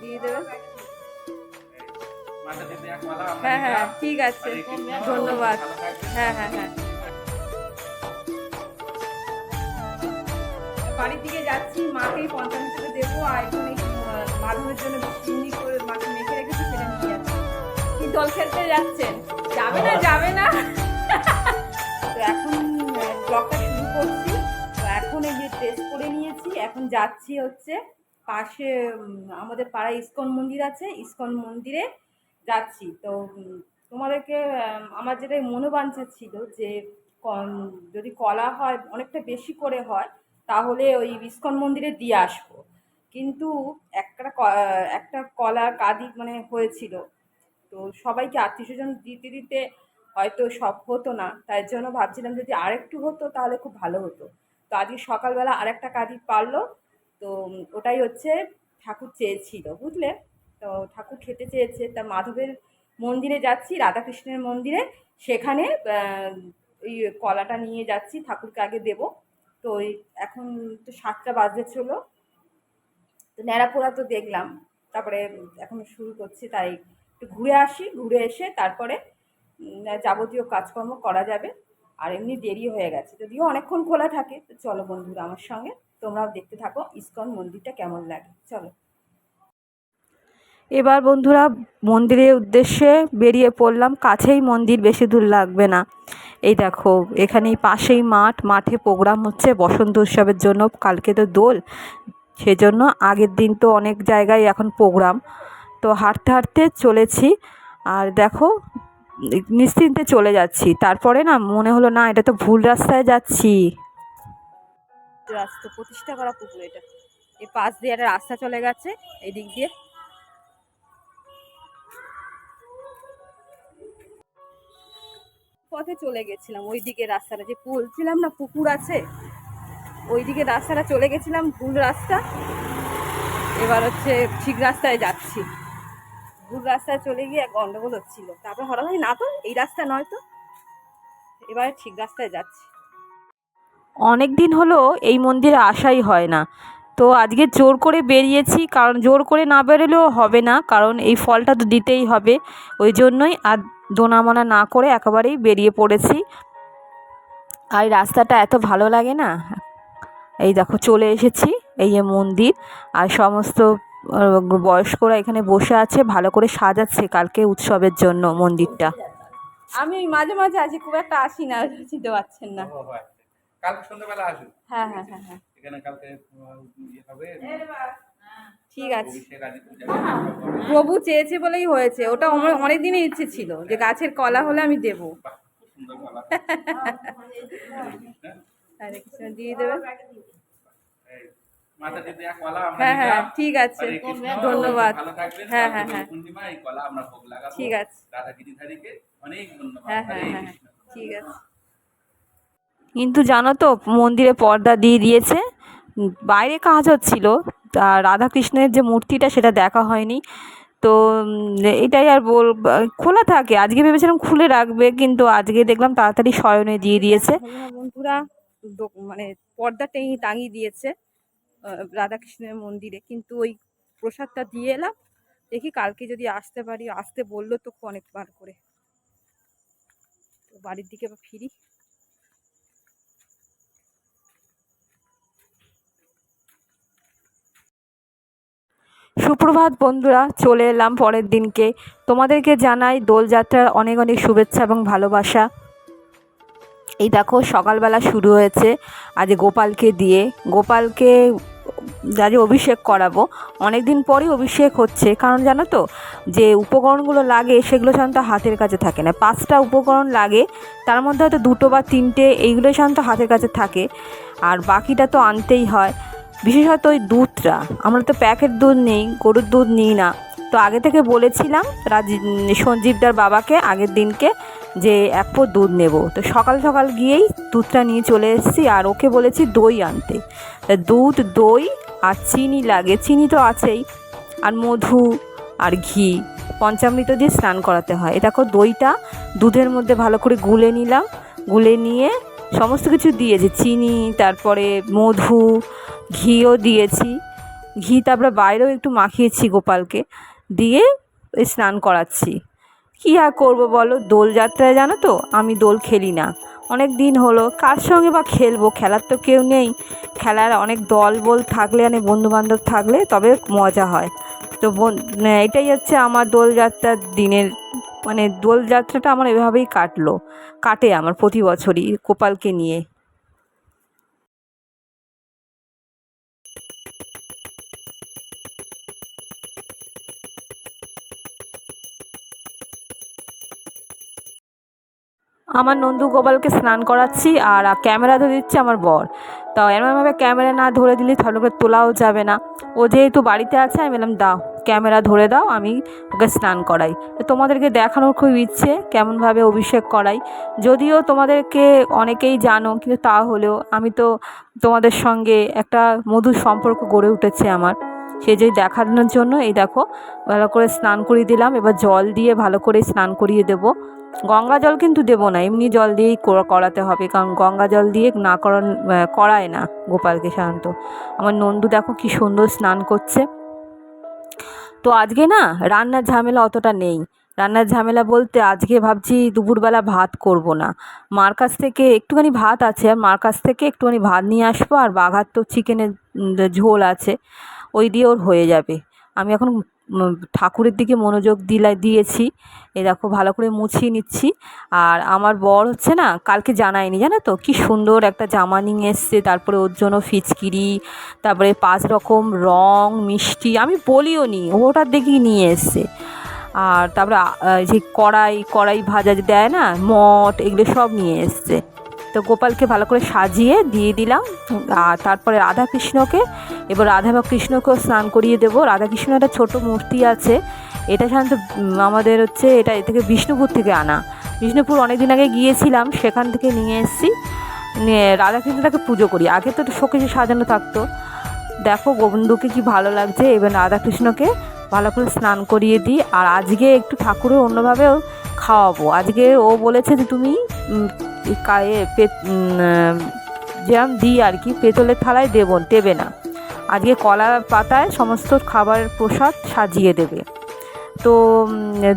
দিয়ে দেবে। হ্যাঁ হ্যাঁ ঠিক আছে। ধন্যবাদ। হ্যাঁ হ্যাঁ হ্যাঁ। বাড়ির দিকে যাচ্ছি মাকেই পঞ্চামৃতটা দেবো, আর এখন মাধবের জন্য চিনি করে মাকে মেখে রেখেছি, সেটা নিয়ে যাচ্ছি। কি দল খেলতে যাচ্ছেন? যাবে না যাবে না। তো এখন ব্লগটা এখন যাচ্ছি হচ্ছে পাশে আমাদের পাড়ায় ইস্কন মন্দির আছে, ইস্কন মন্দিরে যাচ্ছি। তো তোমাদেরকে আমার যেটা মনোবাঞ্ছা ছিল যে যদি কলা হয় অনেকটা বেশি করে হয়, তাহলে ওই ইস্কন মন্দিরে দিয়ে আসব। কিন্তু একটা একটা কলা কাদি মানে হয়েছিল। তো সবাইকে আত্মীয় স্বজন দিতে দিতে হয়তো সব হতো না, তাই জন্য ভাবছিলাম যদি আরেকটু হতো তাহলে খুব ভালো হতো। তো আজকে সকালবেলা আরেকটা কাদি পারল। তো ওটাই হচ্ছে ঠাকুর চেয়েছিল, বুঝলে? তো ঠাকুর খেতে চেয়েছে। তা মাধবের মন্দিরে যাচ্ছি, রাধাকৃষ্ণের মন্দিরে। সেখানে ওই কলাটা নিয়ে যাচ্ছি, ঠাকুরকে আগে দেবো। তো ওই এখন তো সাতটা বাজতে ছিল। তো ন্যাড়াপোড়া তো দেখলাম। তারপরে এখন শুরু করছি, তাই একটু ঘুরে আসি। ঘুরে এসে তারপরে যাবতীয় কাজকর্ম করা যাবে। আর এমনি দেরি হয়ে গেছে, যদিও অনেকক্ষণ খোলা থাকে। তো চলো বন্ধুরা, আমার সঙ্গে তোমরাও দেখতে থাকো ইস্কন মন্দিরটা কেমন লাগে। চলো। এবার বন্ধুরা, মন্দিরের উদ্দেশ্যে বেরিয়ে পড়লাম। কাছেই মন্দির, বেশি দূর লাগবে না। এই দেখো, এখানেই পাশেই মাঠ। মাঠে প্রোগ্রাম হচ্ছে বসন্ত উৎসবের জন্য। কালকে তো দোল, সেজন্য আগের দিন তো অনেক জায়গায় এখন প্রোগ্রাম। তো হাঁটতে হাঁটতে চলেছি। আর দেখো নিশ্চিন্তে চলে যাচ্ছি। তারপরে না মনে হলো, না, এটা তো ভুল রাস্তায় যাচ্ছি। রাস্তা প্রতিষ্ঠা করা পুকুর এটা। এই পাশ দিয়ে একটা রাস্তা চলে গেছে এই দিক দিয়ে। পথে চলে গেছিলাম ওই দিকে রাস্তাটা যে বলছিলাম না, পুকুর আছে। ওই দিকে রাস্তাটা চলে গেছিলাম, ভুল রাস্তা। এবার হচ্ছে ঠিক রাস্তায় যাচ্ছি। ভুল রাস্তায় চলে গিয়ে এক গন্ডগোল হচ্ছিল। তারপর হঠাৎ না তো, এই রাস্তা নয় তো। এবারে ঠিক রাস্তায় যাচ্ছি। অনেক দিন হলো এই মন্দিরে আসাই হয় না। তো আজকে জোর করে বেরিয়েছি, কারণ জোর করে না বেরোলেও হবে না, কারণ এই ফলটা তো দিতেই হবে। ওই জন্যই আর দোনামোনা না করে একেবারেই বেরিয়ে পড়েছি। আর রাস্তাটা এত ভালো লাগে না? এই দেখো, চলে এসেছি, এই যে মন্দির, আর সমস্ত বয়স্করা এখানে বসে আছে ভালো করে সাজাচ্ছে কালকে উৎসবের জন্য মন্দিরটা। আমি মাঝে মাঝে আছি খুব একটা আসি না চিনতে পারছেন না। কালকে সন্ধ্যাবেলা আসুন। হ্যাঁ হ্যাঁ হ্যাঁ হ্যাঁ। এখানে কালকে ইয়ে হবে। ঠিক আছে। প্রভু চেয়েছে বলেই হয়েছে ওটা আমার অনেক দিনের ইচ্ছে ছিল যে গাছের কলা হলে আমি দেবো। হরে কৃষ্ণ দিয়ে দেবে এই, মাথা দিতে এক মালা আমরা হ্যাঁ হ্যাঁ ঠিক আছে। ধন্যবাদ। হ্যাঁ, হ্যাঁ, হ্যাঁ। কলা আমরা ভোগ লাগাবো। ঠিক আছে। ধন্যবাদ। হ্যাঁ হ্যাঁ হ্যাঁ ঠিক আছে। কিন্তু জানো তো মন্দিরে পর্দা দিয়ে দিয়েছে। বাইরে কাজ হচ্ছিল। তা রাধাকৃষ্ণের যে মূর্তিটা সেটা দেখা হয়নি। তো এটাই আর বল খোলা থাকে। আজকে ভেবেছিলাম খুলে রাখবে কিন্তু আজকে দেখলাম তাড়াতাড়ি শয়নে দিয়ে দিয়েছে। বন্ধুরা দো- মানে পর্দা টেনে টাঙিয়ে দিয়েছে। রাধাকৃষ্ণের মন্দিরে। কিন্তু ওই প্রসাদটা দিয়ে এলাম। দেখি কালকে যদি আসতে পারি, আসতে বলল তো অনেকবার করে। তো বাড়ির দিকে ফিরি। সুপ্রভাত বন্ধুরা, চলে এলাম পরের দিনকে। তোমাদেরকে জানাই দোলযাত্রার অনেক অনেক শুভেচ্ছা এবং ভালোবাসা। এই দেখো সকালবেলা শুরু হয়েছে আজ গোপালকে দিয়ে। গোপালকে আজ অভিষেক করাবো অনেক দিন পরই অভিষেক হচ্ছে। কারণ জানো তো, যে উপকরণগুলো লাগে সেগুলো সাধারণত হাতের কাছে থাকে না। পাঁচটা উপকরণ লাগে, তার মধ্যে হয়তো দুটো বা তিনটে এইগুলোই সাধারণত হাতের কাছে থাকে। আর বাকিটা তো আনতেই হয়। বিশেষত ওই দুধটা, আমরা তো প্যাকেট দুধ নেই, গরুর দুধ নিই না। তো আগে থেকে বলেছিলাম রাজি সঞ্জীবদার বাবাকে আগের দিনকে যে এক পো দুধ নেব। তো সকাল সকাল গিয়েই দুধটা নিয়ে চলে এসেছি আর ওকে বলেছি দই আনতে। দুধ, দই আর চিনি লাগে। চিনি তো আছেই। আর মধু আর ঘি। পঞ্চামৃত দিয়ে স্নান করাতে হয়। দেখো দইটা দুধের মধ্যে ভালো করে গুলে নিলাম। গুলে নিয়ে সমস্ত কিছু দিয়েছি। চিনি, তারপরে মধু, ঘিও দিয়েছি। ঘি তারপরে বাইরেও একটু মাখিয়েছি গোপালকে। দিয়ে স্নান করাচ্ছি। কী আর করব বলো? দোলযাত্রায় জানো তো, আমি দোল খেলি না। অনেক দিন হলো, কার সঙ্গে বা খেলব? খেলার তো কেউ নেই। খেলার অনেক দল বল থাকলে মানে বন্ধু বান্ধব থাকলে তবে মজা হয়। তো বন- এটাই হচ্ছে আমার দোলযাত্রার দিনের মানে দোলযাত্রাটা আমার এভাবেই কাটলো। কাটে আমার প্রতি বছরই গোপালকে নিয়ে। আমার নন্দু গোপালকে স্নান করাচ্ছি আর ক্যামেরা ধরে দিচ্ছে আমার বর। তো এমনভাবে ক্যামেরা না ধরে দিলে তাহলে তোলাও যাবে না। ও যেহেতু বাড়িতে আছে, আমি বললাম, দাও, ক্যামেরা ধরে দাও, আমি ওকে স্নান করাই। তোমাদেরকে দেখানোর খুব ইচ্ছে, কেমনভাবে অভিষেক করাই। যদিও তোমাদেরকে অনেকেই জানো, কিন্তু তা হলেও আমি তো তোমাদের সঙ্গে একটা মধুর সম্পর্ক গড়ে উঠেছে আমার। সে যে দেখানোর জন্য, এই দেখো, ভালো করে স্নান করিয়ে দিলাম। এবার জল দিয়ে ভালো করে স্নান করিয়ে দেবো। গঙ্গা জল কিন্তু দেবো না, এমনি জল দিয়েই করা- করাতে হবে, কারণ গঙ্গা জল দিয়ে না করান করায় না গোপালকে সাধারণত আমার নন্দু দেখো কি সুন্দর স্নান করছে। তো আজকে না রান্নার ঝামেলা অতটা নেই। রান্নার ঝামেলা বলতে আজকে ভাবছি দুপুরবেলা ভাত করব না। মার কাছ থেকে একটুখানি ভাত আছে, আর মার কাছ থেকে একটুখানি ভাত নিয়ে আসব, আর বাঘার তো চিকেনের ঝোল আছে, ওই দিয়ে ওর হয়ে যাবে। আমি এখন ঠাকুরের দিকে মনোযোগ দিলা দিয়েছি। এই দেখো, ভালো করে মুছিয়ে নিচ্ছি। আর আমার বর হচ্ছে না, কালকে জানায়নি, জানো তো? কি সুন্দর একটা জামা নিয়ে এসছে, তারপরে ওর জন্য ফিচকিরি, তারপরে পাঁচ রকম রং, মিষ্টি, আমি বলিও নি ওটার দেখেই নিয়ে এসছে। আর তারপরে যে কড়াই কড়াই ভাজা দেয় না, মট, এগুলো সব নিয়ে এসছে। তো গোপালকে ভালো করে সাজিয়ে দিয়ে দিলাম। আর তারপরে রাধা কৃষ্ণকে এবার রাধা বা কৃষ্ণকেও স্নান করিয়ে দেবো। রাধা কৃষ্ণ একটা ছোটো মূর্তি আছে। এটা সাধারণত আমাদের হচ্ছে এটা এ থেকে বিষ্ণুপুর থেকে আনা। বিষ্ণুপুর অনেক দিন আগে গিয়েছিলাম, সেখান থেকে নিয়ে এসেছি। রাধাকৃষ্ণটাকে পুজো করি। আগে তো শোকেশে সাজানো থাকতো। দেখো গোবিন্দকে কি ভালো লাগছে। এবার রাধাকৃষ্ণকে ভালো করে স্নান করিয়ে দিই। আর আজকে একটু ঠাকুরের অন্যভাবেও খাওয়াবো। আজকে ও বলেছে যে তুমি কায়ে যেরকম দিই আর কি পেতলের থালায় দেব দেবে না। আজকে কলা পাতায় সমস্ত খাবারের প্রসাদ সাজিয়ে দেবে। তো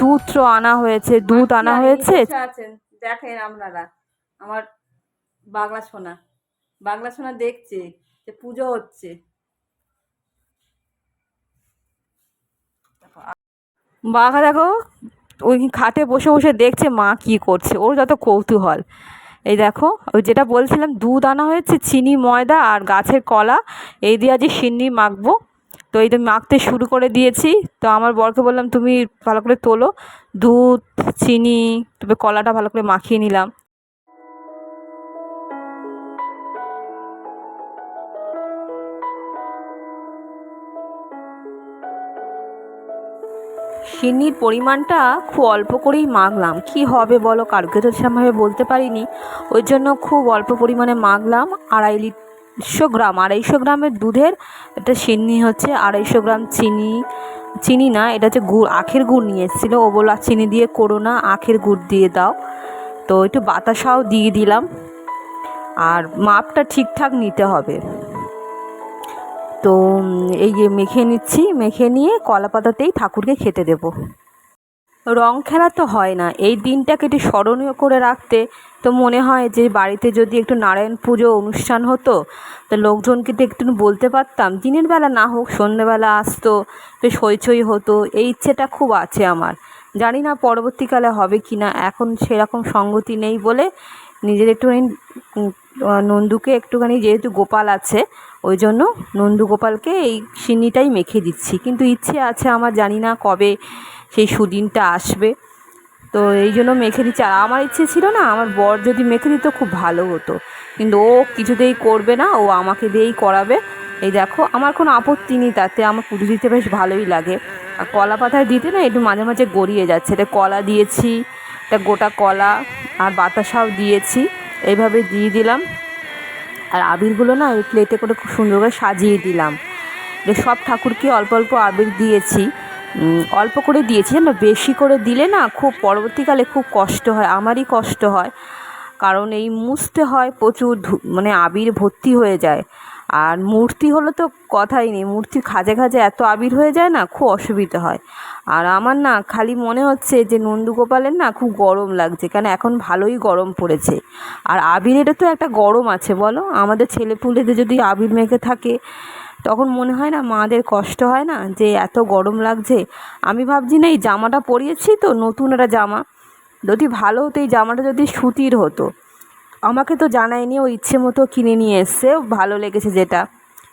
দুধ তো আনা হয়েছে দুধ আনা হয়েছে? দেখেন আপনারা। আমার বাংলা সোনা বাংলা সোনা দেখছে যে পুজো হচ্ছে। বাঘা দেখো ওই খাটে বসে বসে দেখছে মা কি করছে। ওর যত কৌতূহল। এই দেখো, ওই যেটা বলছিলাম, দুধ আনা হয়েছে, চিনি, ময়দা আর গাছের কলা। এই দিয়ে আজ সিন্নি মাখবো। তো এই তো মাখতে শুরু করে দিয়েছি। তো আমার বরকে বললাম, তুমি ভালো করে তোলো দুধ, চিনি, তবে কলাটা ভালো করে মাখিয়ে নিলাম। সিন্নির পরিমাণটা খুব অল্প করেই মাখলাম। কি হবে বলো? কালকে তো সেরকমভাবে বলতে পারিনি। ওই জন্য খুব অল্প পরিমাণে মাখলাম। আড়াই লিটশো গ্রাম, আড়াইশো গ্রামের দুধের একটা চিনি হচ্ছে, আড়াইশো গ্রাম চিনি চিনি না, এটা হচ্ছে গুড়, আখের গুড় নিয়ে এসেছিল। ও বলল চিনি দিয়ে করো না, আখের গুড় দিয়ে দাও। তো একটু বাতাসাও দিয়ে দিলাম। আর মাপটা ঠিকঠাক নিতে হবে। তো এই যে মেখে নিচ্ছি, মেখে নিয়ে কলা পাতাতেই ঠাকুরকে খেতে দেবো। রং খেলা তো হয় না, এই দিনটাকে একটু স্মরণীয় করে রাখতে তো মনে হয় যে বাড়িতে যদি একটু নারায়ণ পুজো অনুষ্ঠান হতো, তো লোকজনকে তো একটু বলতে পারতাম, দিনের বেলা না হোক, সন্ধ্যেবেলা আসতো, বেশ হইচই হতো, এই ইচ্ছেটা খুব আছে আমার। জানি না পরবর্তীকালে হবে কি না, এখন সেরকম সঙ্গতি নেই বলে নিজের একটুখানি নন্দুকে একটুখানি যেহেতু গোপাল আছে ওই জন্য নন্দু গোপালকে এই সিন্নিটাই মেখে দিচ্ছি। কিন্তু ইচ্ছে আছে আমার, জানি না কবে সেই সুদিনটা আসবে। তো এই জন্য মেখে দিচ্ছি। আর আমার ইচ্ছে ছিল না, আমার বর যদি মেখে দিত খুব ভালো হতো। কিন্তু ও কিছুতেই করবে না, ও আমাকে দিয়েই করাবে। এই দেখো, আমার কোনো আপত্তি নেই তাতে, আমার পুজো দিতে বেশ ভালোই লাগে। আর কলা পাতায় দিতে না একটু মাঝে মাঝে গড়িয়ে যাচ্ছে। এটা কলা দিয়েছি, এটা গোটা কলা আর বাতাসাও দিয়েছি। এইভাবে দিয়ে দিলাম। আর আবিরগুলো না ওই প্লেটে করে খুব সুন্দর করে সাজিয়ে দিলাম। সব ঠাকুরকে অল্প অল্প আবির দিয়েছি। অল্প করে দিয়েছি না বেশি করে দিলে না খুব পরবর্তীকালে খুব কষ্ট হয়, আমারই কষ্ট হয়। কারণ এই মুছতে হয় প্রচুর মানে আবির ভর্তি হয়ে যায়। আর মূর্তি হলো তো কথাই নেই মূর্তির খাজে খাজে এত আবির হয়ে যায় না, খুব অসুবিধা হয়। আর আমার না খালি মনে হচ্ছে যে নন্দুগোপালের না খুব গরম লাগছে, কেন এখন ভালোই গরম পড়েছে। আর আবিরেরও তো একটা গরম আছে, বলো? আমাদের ছেলেপুলেদের যদি আবির মেখে থাকে, তখন মনে হয় না মাদের কষ্ট হয় না যে এত গরম লাগছে? আমি ভাবছি না এই জামাটা পরিয়েছি তো, নতুন একটা জামা। যদি ভালো হতো, এই জামাটা যদি সুতির হতো। আমাকে তো জানায়নি, ও ইচ্ছে মতো কিনে নিয়ে এসছে ভালো লেগেছে যেটা।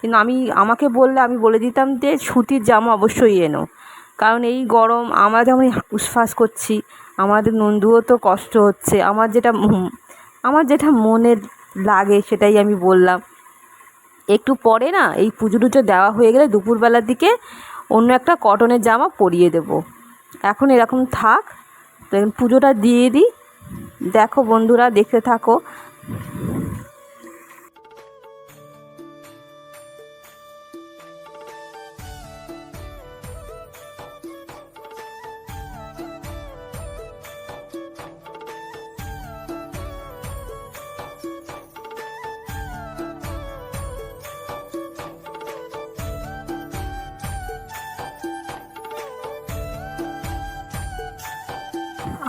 কিন্তু আমি, আমাকে বললে আমি বলে দিতাম যে সুতির জামা অবশ্যই এনো। কারণ এই গরম, আমরা যেমন উসফাস করছি, আমাদের নন্দুও তো কষ্ট হচ্ছে। আমার যেটা আমার যেটা মনে লাগে সেটাই আমি বললাম। একটু পরে না, এই পুজো টুজো দেওয়া হয়ে গেলে দুপুরবেলার দিকে অন্য একটা কটনের জামা পরিয়ে দেব। এখন এরকম থাক, তো পুজোটা দিয়ে দিই। দেখো বন্ধুরা, দেখতে থাকো।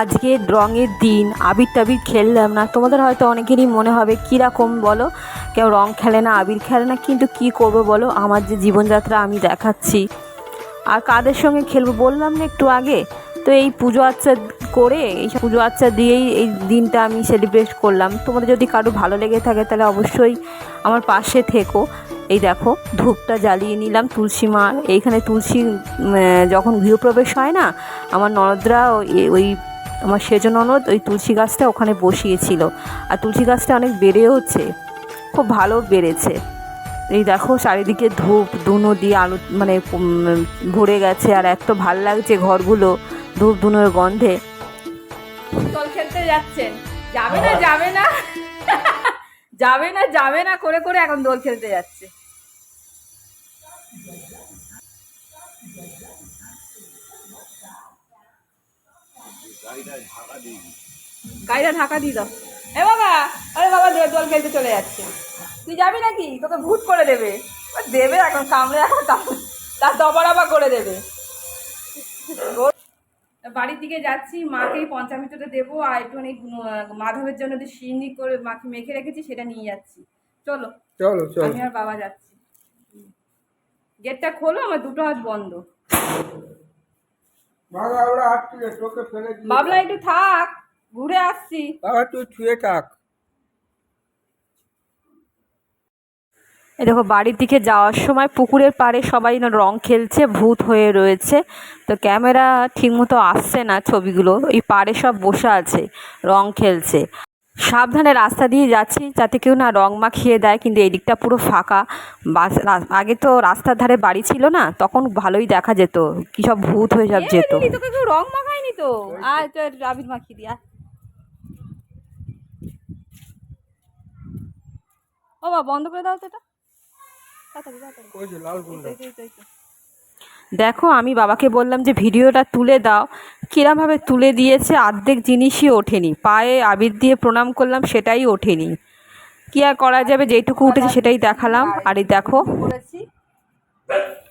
আজকে রঙের দিন আবির টাবির খেললাম না। তোমাদের হয়তো অনেকেরই মনে হবে, কীরকম বলো? কেউ রং খেলে না, আবির খেলে না, কিন্তু কি করব বলো? আমার যে জীবনযাত্রা আমি দেখাচ্ছি। আর কাদের সঙ্গে খেলব বললাম না একটু আগে? তো এই পুজো আচ্চা করে, এই পুজো আচ্চা দিয়েই এই দিনটা আমি সেলিব্রেট করলাম। তোমাদের যদি কারও ভালো লেগে থাকে, তাহলে অবশ্যই আমার পাশে থেকো। এই দেখো, ধূপটা জ্বালিয়ে নিলাম তুলসী মার। এইখানে তুলসী যখন গৃহপ্রবেশ হয় না, আমার ননদরা ওই আমার সেজন ননদ ওই তুলসী গাছটা ওখানে বসিয়েছিল। আর তুলসী গাছটা অনেক বেড়েওছে খুব ভালো বেড়েছে। এই দেখো চারিদিকে ধূপ, ধুনো দিয়ে আলো মানে ভরে গেছে, আর এত ভালো লাগছে ঘরগুলো, ধূপ, ধুনোর গন্ধে। খেলতে যাচ্ছেন? যাবে না যাবে না। যাবে না যাবে না, করে করে এখন দোল খেলতে যাচ্ছে। গাড়িটা ঢাকা দিয়ে দাও। এ বাবা আরে বাবা দে- দোল খেলতে চলে যাচ্ছে। তুই যাবি নাকি? তোকে ভূত করে দেবে। দেবে এখন কামড়ে এখন তার দবরাবা করে দেবে। বাড়ির দিকে যাচ্ছি মাকেই পঞ্চামৃতটা দেবো আর একটুখানি মাধবের জন্য যে সিন্নি করে মাকে মেখে রেখেছি সেটা নিয়ে যাচ্ছি। চলো চলো চলো। আমি আর বাবা যাচ্ছি। গেটটা খোলো আমার দুটো হাত বন্ধ। বাবলা একটু থাক ঘুরে আসছি। বাবা তুই ছুঁয়ে থাক। এই দেখো বাড়ির দিকে যাওয়ার সময় পুকুরের পাড়ে সবাই না রং খেলছে ভূত হয়ে রয়েছে। তো ক্যামেরা ঠিকমতো আসছে না ছবিগুলো এই পাড়ে সব বসে আছে রং খেলছে। সাবধানে রাস্তা দিয়ে যাচ্ছি যাতে কেউ না রং মাখিয়ে দেয় কিন্তু এই দিকটা পুরো ফাঁকা। বাস রা- আগে তো রাস্তার ধারে বাড়ি ছিল না তখন ভালোই দেখা যেত কী সব ভূত হয়ে সব যেত। তোকে কেউ রং মাখায়নি তো? তো আবির মাখিয়ে দিয়া ও বাবা বন্ধ করে দাও তো এটা। তাড়াতাড়ি, তাড়াতাড়ি। ওই যে লাল দেখো, আমি বাবাকে বললাম যে, ভিডিওটা তুলে দাও। কীরমভাবে তুলে দিয়েছে, অর্ধেক জিনিসই ওঠেনি। পায়ে আবির দিয়ে প্রণাম করলাম, সেটাই ওঠেনি। কী আর করা যাবে? যেটুকু উঠেছে সেটাই দেখালাম। আর এই দেখো।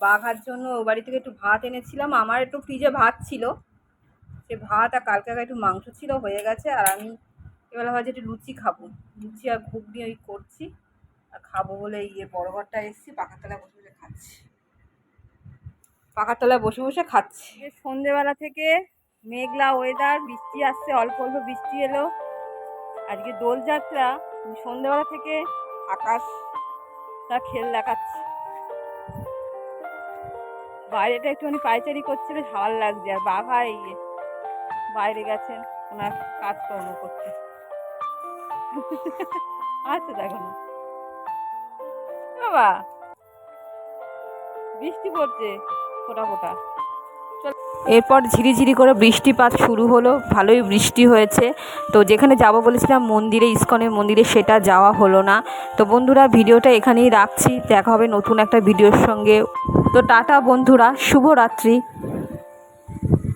বাঘার জন্য ও বাড়ি থেকে একটু ভাত এনেছিলাম। আমার একটু ফ্রিজে ভাত ছিল। সে ভাত আর কালকে একটু মাংস ছিল, হয়ে গেছে। আর আমি এবার ভাবছি একটু লুচি খাব। লুচি আর ঘুগনি ওই করছি। আর খাব বলে ইয়ে বড় ঘরটা এসেছি পাখার তলায় বসে বসে খাচ্ছি। পাখার তলায় বসে বসে খাচ্ছি। সন্ধেবেলা থেকে মেঘলা ওয়েদার বৃষ্টি আসছে, অল্প অল্প বৃষ্টি এলো। আজকে দোলযাত্রা সন্ধেবেলা থেকে আকাশটা খেল দেখাচ্ছে। বাইরেটা একটুখানি পাইচারি করছে, বেশ ভালো লাগছে। আর বাঘা এই যে বাইরে গেছেন, ওনার কাজকর্ম করতে আচ্ছা দেখো বাবা, বৃষ্টি পড়ছে। এরপর ঝিরিঝিরি করে বৃষ্টিপাত শুরু হলো, ভালোই বৃষ্টি হয়েছে। তো যেখানে যাব বলেছিলাম মন্দিরে, ইস্কনের মন্দিরে, সেটা যাওয়া হলো না। তো বন্ধুরা, ভিডিওটা এখানেই রাখছি। দেখা হবে নতুন একটা ভিডিওর সঙ্গে। তো টাটা বন্ধুরা, শুভরাত্রি।